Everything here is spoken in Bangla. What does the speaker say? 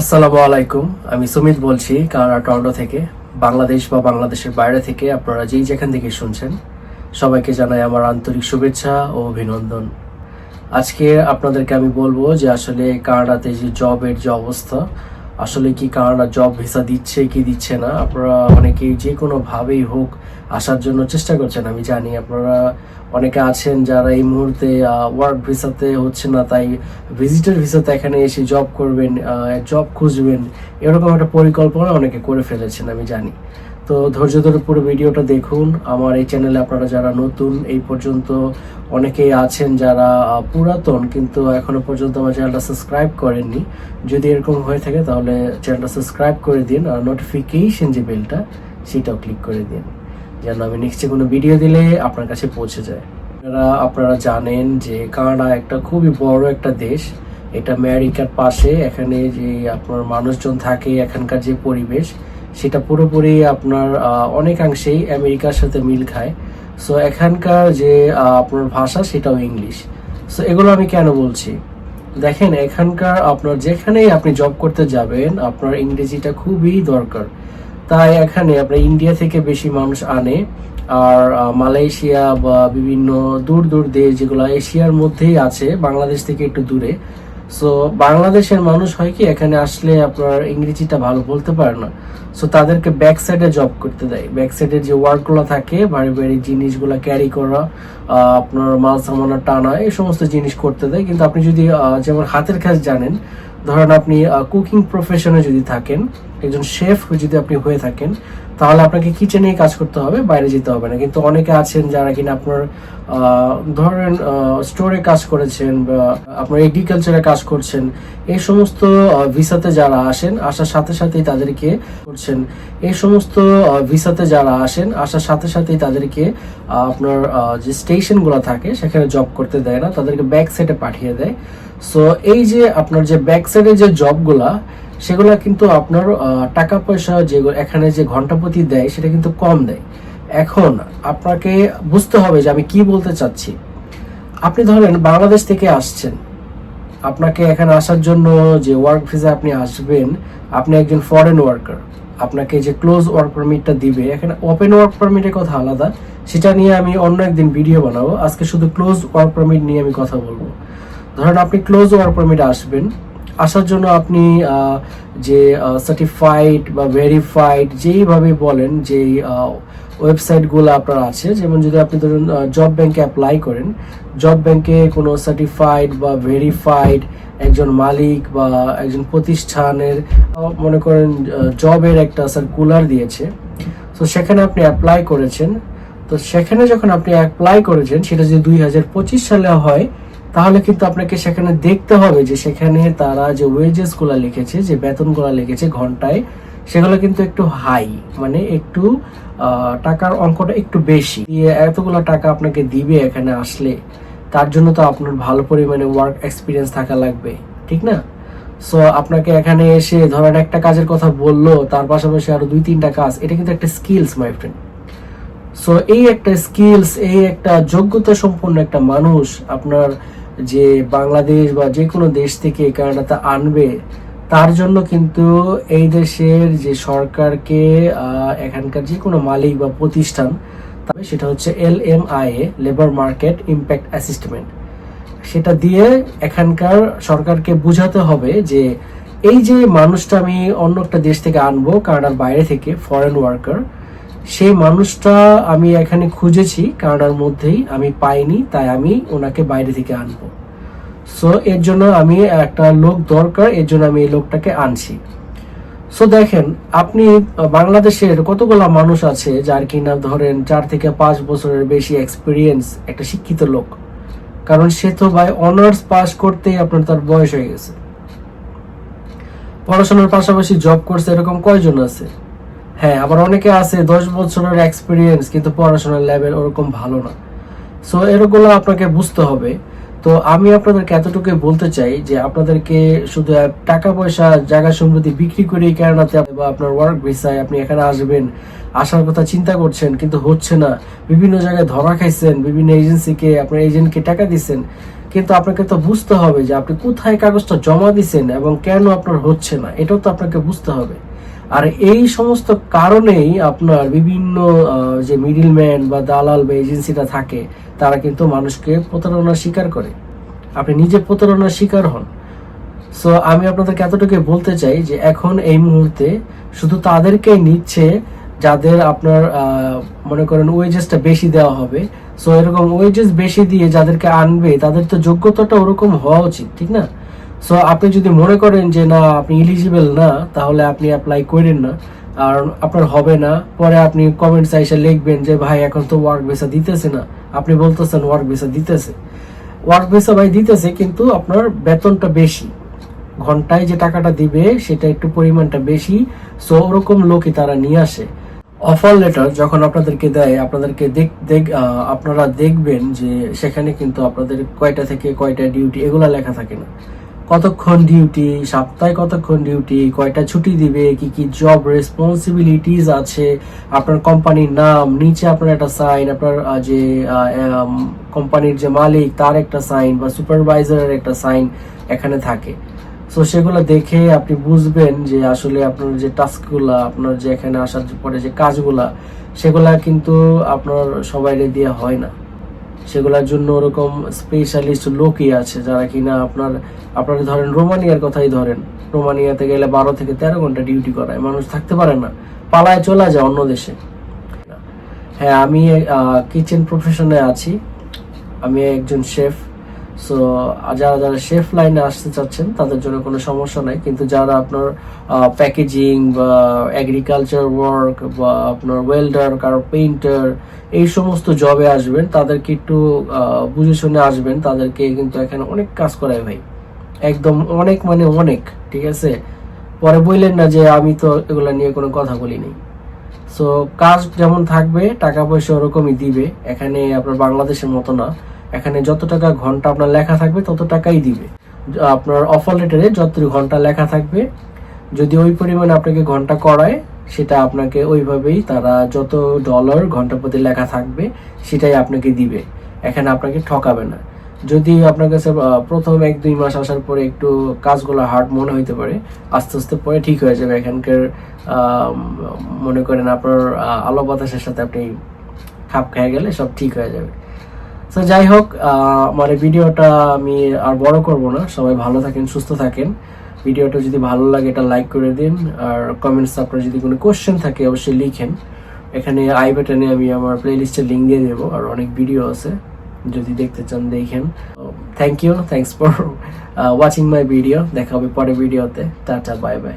আসসালামু আলাইকুম। আমি সুমিত বলছি কানাডা, টরন্টো থেকে। বাংলাদেশ বা বাংলাদেশের বাইরে থেকে আপনারা যেই যেখান থেকে শুনছেন, সবাইকে জানাই আমার আন্তরিক শুভেচ্ছা ও অভিনন্দন। আজকে আপনাদেরকে আমি বলব যে আসলে কানাডাতে যে জবের যে অবস্থা, আসলে কি কানাডা জব ভিসা দিচ্ছে কি দিচ্ছে না, আপনারা অনেকেই যে কোনোভাবেই হোক আসার জন্য চেষ্টা করছেন, আমি জানি। আপনারা অনেকে আছেন যারা এই মুহূর্তে ওয়ার্ক ভিসাতে হচ্ছে না, তাই ভিজিটার ভিসাতে এখানে এসে জব করবেন জব খুঁজবেন, এরকম একটা পরিকল্পনা অনেকে করে ফেলেছেন, আমি জানি। তো ধৈর্য ধরে পুরো ভিডিওটা দেখুন। আমার এই চ্যানেলে আপনারা যারা নতুন, এই পর্যন্ত অনেকেই আছেন যারা পুরাতন, কিন্তু এখনও পর্যন্ত আমার চ্যানেলটা সাবস্ক্রাইব করেননি। যদি এরকম হয়ে থাকে, তাহলে চ্যানেলটা সাবস্ক্রাইব করে দিন, আর নোটিফিকেশন যে বেলটা সেটাও ক্লিক করে দিন। যেন আমি নেক্সটে কোনো ভিডিও দিলে আপনার কাছে পৌঁছে যায়। আপনারা আপনারা জানেন যে কানাডা একটা খুবই বড় একটা দেশ। এটা আমেরিকার পাশে, এখানে যে আপনার মানুষজন থাকে, এখানকার যে পরিবেশ, সেটা পুরোপুরি আপনার অনেকাংশেই আমেরিকার সাথে মিল খায়। সো এখানকার যে আপনার ভাষা, সেটাও ইংলিশ সো এগুলো আমি কেন বলছি? দেখেন, এখানকার আপনার যেখানেই আপনি জব করতে যাবেন, আপনার ইংরেজিটা খুবই দরকার। তাই এখানে আপনার ইন্ডিয়া থেকে বেশি মানুষ আনে। আর মালয়েশিয়া বা বিভিন্ন দূর দূর দেশ যেগুলো এশিয়ার মধ্যেই আছে, বাংলাদেশ থেকে একটু দূরে। সো বাংলাদেশের মানুষ হয় কি, এখানে আসলে আপনার ইংরেজিটা ভালো বলতে পারে না। সো তাদেরকে ব্যাক সাইডে জব করতে দেয়। ব্যাক সাইডে যে ওয়ার্কগুলো থাকে ভারী ভারী জিনিসগুলো ক্যারি করা আপনার মাল সামানা টানা, এই সমস্ত জিনিস করতে দেয়। কিন্তু আপনি যদি যেমন হাতের কাজ জানেন ধরেন আপনি কুকিং প্রফেশনে যদি থাকেন, একজন শেফ যদি আপনি হয়ে থাকেন, তাহলে আপনাকে কিচেনেই কাজ করতে হবে, বাইরে যেতে হবে না। কিন্তু অনেকে আছেন যারা কিনা আপনার ধরেন স্টোরে কাজ করেছেন বা আপনার এগ্রিকালচারে কাজ করছেন, এই সমস্ত ভিসাতে যারা আসেন, আসার সাথে সাথেই তাদেরকে করছেন। এই সমস্ত ভিসাতে যারা আসেন, আসার সাথে সাথেই তাদেরকে আপনার যে স্টেশনগুলো থাকে, সেখানে জব করতে দেয় না, তাদেরকে ব্যাক সাইডে পাঠিয়ে দেয়। সো এই যে আপনার যে ব্যাক সাইডে যে জবগুলা সেগুলো কিন্তু আপনার টাকা পয়সা যে এখানে যে ঘন্টাপতি দেয়, সেটা কিন্তু কম দেয়। এখন আপনাকে বুঝতে হবে যে আমি কি বলতে চাচ্ছি। আপনি ধরেন বাংলাদেশ থেকে আসছেন। আপনাকে এখানে আসার জন্য যে ওয়ার্ক ভিসা আপনি আসবেন, আপনি একজন ফরেন ওয়ার্কার আপনাকে যে ক্লোজ ওয়ার্ক পারমিটটা দিবে, এখানে ওপেন ওয়ার্ক পারমিটের কথা আলাদা। সেটা নিয়ে আমি অন্য একদিন ভিডিও বানাবো। আজকে শুধু ক্লোজ ওয়ার্ক পারমিট নিয়ে আমি কথা বলব। ধরেন আপনি ক্লোজ ওয়ার্ক পারমিট আসবেন, আসার জন্য আপনি যে সার্টিফাইড বা ভেরিফাইড যেইভাবে বলেন যেই ওয়েবসাইটগুলো আপনার আছে, যেমন যদি আপনি ধরুন জব ব্যাংকে অ্যাপ্লাই করেন জব ব্যাংকে কোনো সার্টিফাইড বা ভেরিফাইড একজন মালিক বা একজন প্রতিষ্ঠানের মনে করেন জবের একটা সার্কুলার দিয়েছে, তো সেখানে আপনি অ্যাপ্লাই করেছেন, তো সেখানে যখন আপনি অ্যাপ্লাই করেছেন, সেটা যদি দুই হাজার পঁচিশ সালে হয় তাহলে কিন্তু আপনাকে সেখানে দেখতে হবে যে সেখানে তারা যে ওয়েজেসগুলা লিখেছে, যে বেতনগুলা লিখেছে ঘন্টায়, সেগুলো কিন্তু একটু হাই মানে একটু টাকার অঙ্কটা একটু বেশি। এতগুলো টাকা আপনাকে দিবে এখানে আসলে, তার জন্য তো আপনার ভালো পরিমাণে ওয়ার্ক এক্সপিরিয়েন্স থাকা লাগবে, ঠিক না? সো আপনাকে এখানে এসে ধরেন একটা কাজের কথা বলল, তার পাশাপাশি আরও দুই তিনটা কাজ, এটা কিন্তু একটা স্কিলস মাই ফ্রেন্ড সো এই একটা স্কিলস এই একটা যোগ্যতা সম্পন্ন একটা মানুষ আপনার যে বাংলাদেশ বা যে কোনো দেশ থেকে কানাডাতে আনবে, তার জন্য কিন্তু এই দেশের যে সরকারকে এখানকার যে কোনো মালিক বা প্রতিষ্ঠান তবে সেটা হচ্ছে L M I A labour market impact assessment সেটা দিয়ে এখানকার সরকারকে বুঝাতে হবে যে এই যে মানুষটা আমি অন্য একটা দেশ থেকে আনব, কানাডার বাইরে থেকে ফরেন ওয়ার্কার সেই মানুষটা আমি এখানে খুঁজেছি, কানাডার মধ্যেই। আমি পাইনি, তাই আমি ওনাকে বাইরে থেকে আনব। সো এর জন্য আমি একটা লোক দরকার, এর জন্য আমি এই লোকটাকে আনছি। সো দেখেন, আপনি বাংলাদেশের কতগুলা মানুষ আছে যার কিনা ধরেন চার থেকে পাঁচ বছরের বেশি এক্সপিরিয়েন্স একটা শিক্ষিত লোক। কারণ সে তো ভাই অনার্স পাস করতেই আপনার তার বয়স হয়ে গেছে। পড়াশোনার পাশাপাশি জব করছে এরকম কয়জন আছে? হ্যাঁ আবার অনেকে আছে দশ বছরের এক্সপিরিয়েন্স কিন্তু পড়াশোনার লেভেল ওরকম ভালো না। সো এরগুলো আপনাকে বুঝতে হবে। তো আমি আপনাদেরকে এতটুকু বলতে চাই যে আপনাদেরকে শুধু টাকা পয়সা, জায়গা সম্পত্তি বিক্রি করে কেনাতে বা আপনার ওয়ার্ক ভিসায় আপনি এখানে আসবেন, আসার কথা চিন্তা করছেন, কিন্তু হচ্ছে না। বিভিন্ন জায়গায় ধরা খাইছেন, বিভিন্ন এজেন্সিকে আপনার এজেন্টকে টাকা দিচ্ছেন। কিন্তু আপনাকে তো বুঝতে হবে যে আপনি কোথায় কাগজটা জমা দিছেন এবং কেন আপনার হচ্ছে না, এটাও তো আপনাকে বুঝতে হবে। আর এই সমস্ত কারণেই আপনার বিভিন্ন যে মিডিলম্যান বা দালাল বা এজেন্সিটা থাকে, তারা কিন্তু মানুষকে প্রতারণার শিকার করে। আপনি নিজে প্রতারণার শিকার হন। সো আমি আপনাদেরকে এতটুকু বলতে চাই যে এখন এই মুহূর্তে শুধু তাদেরকেই নিচ্ছে যাদের আপনার মনে করেন ওয়েজেসটা বেশি দেওয়া হবে। সো এরকম ওয়েজেস বেশি দিয়ে যাদেরকে আনবে, তাদের তো যোগ্যতাটা ওরকম হওয়া উচিত, ঠিক না? সো আপনি যদি মনে করেন যে, না, আপনি ইলিজিবল না, তাহলে আপনি অ্যাপ্লাই করেন না। আর আপনার হবে না, পরে আপনি কমেন্টস এসে লিখবেন যে, ভাই, এখন তো ওয়ার্ক ভিসা দিতেছে না। আপনি বলতেছেন ওয়ার্ক ভিসা দিতেছে। ওয়ার্ক ভিসা ভাই দিতেছে, কিন্তু আপনার বেতনটা বেশি। ঘন্টায় যে টাকাটা দিবে, সেটা একটু পরিমাণটা বেশি। সো ওরকম লোকই তারা নিয়ে আসে। অফার লেটার যখন আপনাদেরকে দেয়, আপনাদেরকে দেখ দেখ আপনারা দেখবেন যে সেখানে কিন্তু আপনাদের কয়টা থেকে কয়টা ডিউটি এগুলা লেখা থাকে না। কতক্ষণ ডিউটি সপ্তাহে কতক্ষণ ডিউটি কয়টা ছুটি দিবে, কি কি জব রেসপন্সিবিলিটিস আছে, আপনার কোম্পানির নাম, নিচে আপনার একটা সাইন আপনার যে কোম্পানির যে মালিক, তার একটা সাইন বা সুপারভাইজারের একটা সাইন এখানে থাকে। সো সেগুলো দেখে আপনি বুঝবেন যে আসলে আপনার যে টাস্কগুলো, আপনার যে এখানে আসার পরে যে কাজগুলা, সেগুলা কিন্তু আপনার সবাই দিয়ে হয় না। সেগুলোর জন্য ওরকম স্পেশালিস্ট লোকই আছে যারা কিনা আপনার আপনার ধরেন রোমানিয়ার কথাই ধরেন, রোমানিয়াতে গেলে বারো থেকে তেরো ঘণ্টা ডিউটি করায়, মানুষ থাকতে পারে না, পালায় চলে যায় অন্য দেশে। হ্যাঁ আমি কিচেন প্রফেশনে আছি, আমি একজন শেফ সো যারা যারা শেফ লাইনে আসতে চাচ্ছেন, তাদের জন্য কোনো সমস্যা নাই। কিন্তু যারা আপনার প্যাকেজিং বা এগ্রিকালচার ওয়ার্ক বা আপনার ওয়েল্ডার কারও পেইন্টার এই সমস্ত জবে আসবেন, তাদেরকে একটু বুঝে শুনে আসবেন। তাদেরকে কিন্তু এখানে অনেক কাজ করায় ভাই। একদম অনেক মানে অনেক, ঠিক আছে? পরে বললেন না যে আমি তো এগুলা নিয়ে কোনো কথা বলিনি। সো কাজ যেমন থাকবে, টাকা পয়সা ওরকমই দিবে। এখানে আপনার বাংলাদেশের মতো না। এখানে যত টাকা ঘণ্টা আপনার লেখা থাকবে, তত টাকাই দিবে। আপনার অফার লেটারে যত ঘণ্টা লেখা থাকবে, যদি ওই পরিমাণে আপনাকে ঘণ্টা করায়, সেটা আপনাকে ওইভাবেই তারা যত ডলার ঘণ্টা প্রতি লেখা থাকবে, সেটাই আপনাকে দিবে। এখানে আপনাকে ঠকাবে না। যদি আপনার কাছে প্রথম এক দুই মাস আসার পরে একটু কাজগুলো হার্ড মনে হইতে পারে, আস্তে আস্তে পরে ঠিক হয়ে যাবে। এখানকার মনে করেন আপনার আলো বাতাসের সাথে আপনি খাপ খেয়ে গেলে সব ঠিক হয়ে যাবে। তো যাই হোক এই ভিডিওটা আমি আর বড় করব না। সবাই ভালো থাকেন, সুস্থ থাকেন। ভিডিওটা যদি ভালো লাগে, এটা লাইক করে দিন। আর কমেন্টস আপনার যদি কোনো কোশ্চেন থাকে, অবশ্যই লিখেন। এখানে আই বাটনে আমি আমার প্লেলিস্টের লিঙ্ক দিয়ে দেবো, আর অনেক ভিডিও আছে। যদি দেখতে চান, দেখেন। Thank you thanks for watching my video দেখা হবে পরের ভিডিওতে টাটা বাই বাই